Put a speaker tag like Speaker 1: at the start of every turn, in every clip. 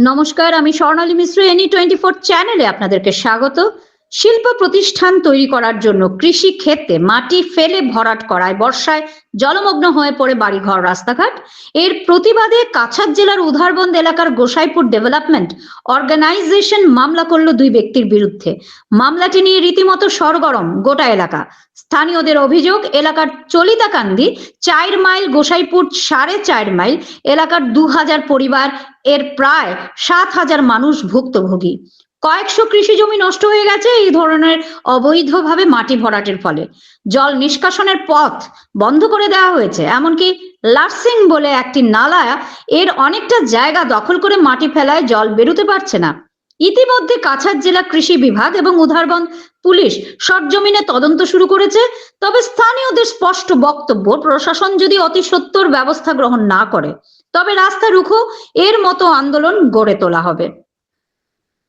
Speaker 1: নমস্কার আমি Swarnali Mishra any twenty four চ্যানেলে আপনাদেরকে স্বাগত। শিল্প প্রতিষ্ঠান তৈরি করার জন্য কৃষি ক্ষেত্রে মাটি ফেলে ভরাট করায় বর্ষায় জলমগ্ন হয়ে পড়ে বাড়িঘর, রাস্তাঘাট। এর প্রতিবাদে কাছাড় জেলার উধারবন্দ এলাকার গোসাইপুর ডেভেলপমেন্ট অর্গানাইজেশন মামলা করল দুই ব্যক্তির বিরুদ্ধে। মামলাটি নিয়ে রীতিমতো সরগরম গোটা এলাকা। স্থানীয়দের অভিযোগ, এলাকার চলিতাকান্দি চার মাইল, গোসাইপুর সাড়ে চার মাইল এলাকার দু হাজার পরিবার এর প্রায় সাত হাজার মানুষ ভুক্তভোগী। কয়েকশো কৃষি জমি নষ্ট হয়ে গেছে এই ধরনের অবৈধভাবে মাটি ভরাটের ফলে। জল নিষ্কাশনের পথ বন্ধ করে দেওয়া হয়েছে। এমনকি লার্সিং বলে একটি নালা এর অনেকটা জায়গা দখল করে মাটি ফেলায় জল বেরোতে পারছে না। ইতিমধ্যে কাছাড় জেলা কৃষি বিভাগ এবং উধারবন্দ পুলিশ সরজমিনে তদন্ত শুরু করেছে। তবে স্থানীয়দের স্পষ্ট বক্তব্য, প্রশাসন যদি অতি সত্বর ব্যবস্থা গ্রহণ না করে, তবে রাস্তা রুখো, এর মতো আন্দোলন গড়ে তোলা হবে।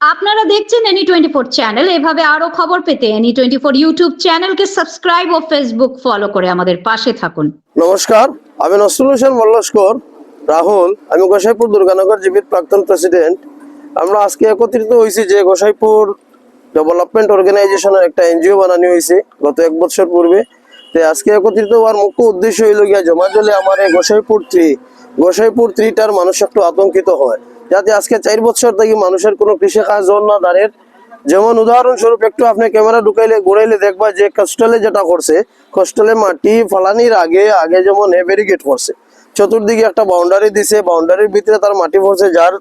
Speaker 1: আপনারা দেখছেন এনি টোয়েন্টি ফোর চ্যানেল এভাবে আরও খবর পেতে এনি টোয়েন্টি ফোর ইউটিউব চ্যানেলকে সাবস্ক্রাইব ও ফেসবুক ফলো করে আমাদের পাশে থাকুন।
Speaker 2: নমস্কার, আমি নসরুল হোসেন মল্লস্কর, রাহুল, আমি গোসাইপুর দুর্গানগর জীবিত প্রাক্তন প্রেসিডেন্ট আমরা আজকে একত্রিত হয়েছি যে গোসাইপুর ডেভেলপমেন্ট অর্গানাইজেশনের একটা এনজিও বানানো হয়েছে গত এক বছর পূর্বে। তো আজকে একত্রিত হওয়ার মুখ্য উদ্দেশ্য হইল গিয়া, জমা জলে আমার এই গোসাইপুর থ্রি গোসাইপুর থ্রিটার মানুষ একটু আতঙ্কিত হয়। যাতে আজকে চার বছর থেকে মানুষের কোনো কৃষি কাজ না দাঁড়ের। যেমন উদাহরণস্বরূপ, একটু আপনি ক্যামেরা ঢুকাইলে, ঘুরাইলে দেখবা যে কস্টলে যেটা করছে কস্টলে মাটি, ফালানির আগে আগে যেমন ব্যারিকেড করছে। চতুর্দিকে একটা বাউন্ডারি দিছে বাউন্ডারির ভিতরে তার মাটি পড়ছে যার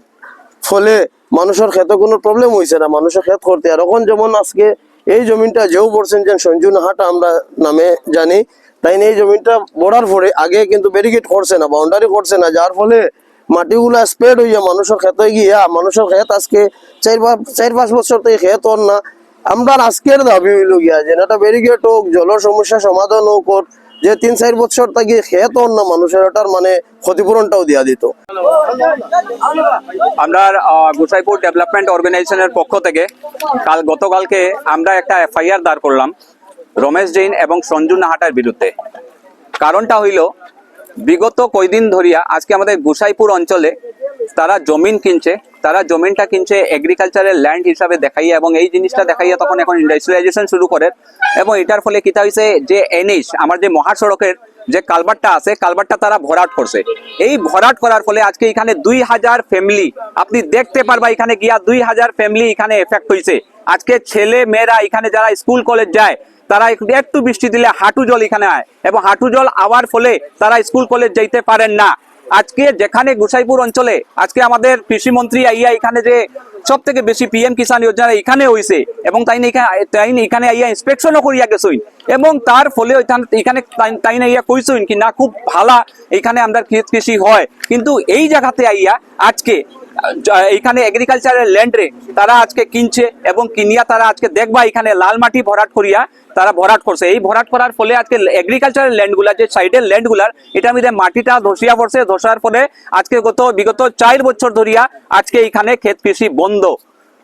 Speaker 2: ফলে মানুষের ক্ষেতে কোনো প্রবলেম হয়েছে না, মানুষের ক্ষেত করতে। আর এখন যেমন আজকে এই জমিনটা যেও বলছেন যে সঞ্জু নাহাটা আমরা নামে জানি, তাই এই জমিনটা বড়ার পরে আগে কিন্তু ব্যারিকেড করছে না বাউন্ডারি করছে না, যার ফলে মাটিগুলা স্প্রেড হইয়া মানুষের ক্ষেতে গিয়া, মানুষের ক্ষেত আজকে চার চার পাঁচ বছর থেকে ক্ষেত হন না। আমরা আজকের দাবি হইল গিয়া যে একটা ব্যারিকেড হোক, জলের সমস্যা সমাধান হোক যে তিন চার বছর থেকে ক্ষেত হন না মানুষের ওটার মানে ক্ষতিপূরণটাও দিয়া দিত।
Speaker 3: আমরা গোসাইপুর ডেভেলপমেন্ট অর্গানাইজেশনের পক্ষ থেকে কাল, গতকালকে আমরা একটা এফআইআর দাঁড় করলাম রমেশ জৈন এবং সঞ্জু নাহাটার বিরুদ্ধে। কারণটা হইল বিগত কয়দিন ধরিয়া আজকে আমাদের গোসাইপুর অঞ্চলে তারা জমিন কিনছে, তারা জমিনটা কিনছে এগ্রিকালচারের ল্যান্ড হিসাবে দেখাইয়া এবং এই জিনিসটা দেখাইয়া তখন এখন ইন্ডাস্ট্রিয়ালাইজেশন শুরু করে এবং এটার ফলে কিতা হয়েছে যে এনএইচ, আমার যে মহাসড়কের যে কালবারটা আছে কালবারটা তারা ভরাট করছে। এই ভরাট করার ফলে আজকে এখানে দুই হাজার ফ্যামিলি আপনি দেখতে পারবা এখানে গিয়া দুই হাজার ফ্যামিলি এখানে এফেক্ট হয়েছে আজকে ছেলে মেয়েরা এখানে যারা স্কুল কলেজ যায় তারা একটু বৃষ্টি দিলে হাঁটু জল এখানে আয় এবং হাঁটু জল আওয়ার ফলে তারা স্কুল কলেজ যাইতে পারেন না। আজকে যেখানে গোসাইপুর অঞ্চলে, আজকে আমাদের কৃষি মন্ত্রী আইয়া এখানে যে সব থেকে বেশি পিএম কিষাণ যোজনা এখানে হয়েছে এবং তাই তাই এখানে আইয়া ইন্সপেকশনও করিয়া গেছইন এবং তার ফলে এখানে তাই- তাই না ইয়া কি, না, খুব ভালা এখানে আমরা কৃষি হয়। কিন্তু এই জায়গাতে আইয়া আজকে এখানে এগ্রিকালচারের ল্যান্ডে তারা আজকে কিনছে এবং কিনিয়া তারা আজকে দেখবা এখানে লাল মাটি ভরাট করিয়া তারা ভরাট করছে। এই ভরাট করার ফলে আজকে এগ্রিকালচারের ল্যান্ডগুলা যে সাইডের ল্যান্ডগুলার এটার মধ্যে মাটিটা ধসিয়া পড়ছে। ধসার ফলে আজকে গত, বিগত চার বছর ধরিয়া আজকে এখানে ক্ষেত কৃষি বন্ধ।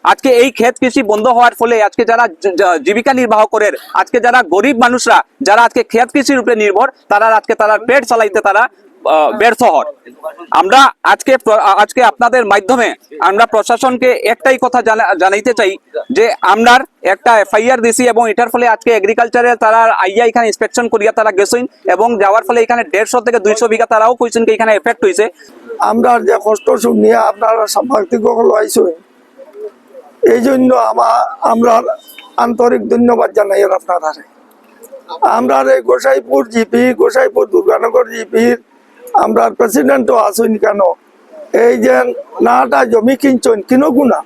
Speaker 3: আজকে এই ক্ষেত কৃষি বন্ধ হওয়ার ফলে আজকে যারা জীবিকা নির্বাহ করে আজকে যারা গরিব মানুষরা, যারা আজকে ক্ষেত কৃষির উপরে নির্ভর, তারা আজকে তারা পেট চালাইতে তারা ব্যর্থ হন আমরা আজকে আজকে আপনাদের মাধ্যমে আমরা প্রশাসনকে একটাই কথা জানা- জানাইতে চাই যে আমরার একটা এফআইআর দিছি এবং এটার ফলে আজকে এগ্রিকালচারে তারা আইয়া এখানে ইন্সপেকশন করিয়া তারা গেছেন এবং যাওয়ার ফলে এখানে দেড়শো থেকে দুইশো বিঘা তারাও কইছেন কি এখানে এফেক্ট হয়েছে
Speaker 4: আমরা যে কষ্ট সুখ নিয়ে আপনারা সাংবাদিক আইসই এই জন্য আমার আমরা আন্তরিক ধন্যবাদ জানাই আপনারা আমরা এই গোসাইপুর জিপি, গোসাইপুর দুর্গানগর জিপির আমরা প্রেসিডেন্টও আসুন কেন? এই যে নাটা জমি কিনছেন কিনো গুনা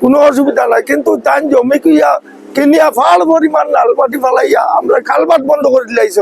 Speaker 4: কোনো অসুবিধা নাই, কিন্তু তাই জমি কিয়া কিনিয়া ফাল পরিমাণ লাল মাটি ফালাইয়া আমরা খালবাট বন্ধ করে দিলাইছ।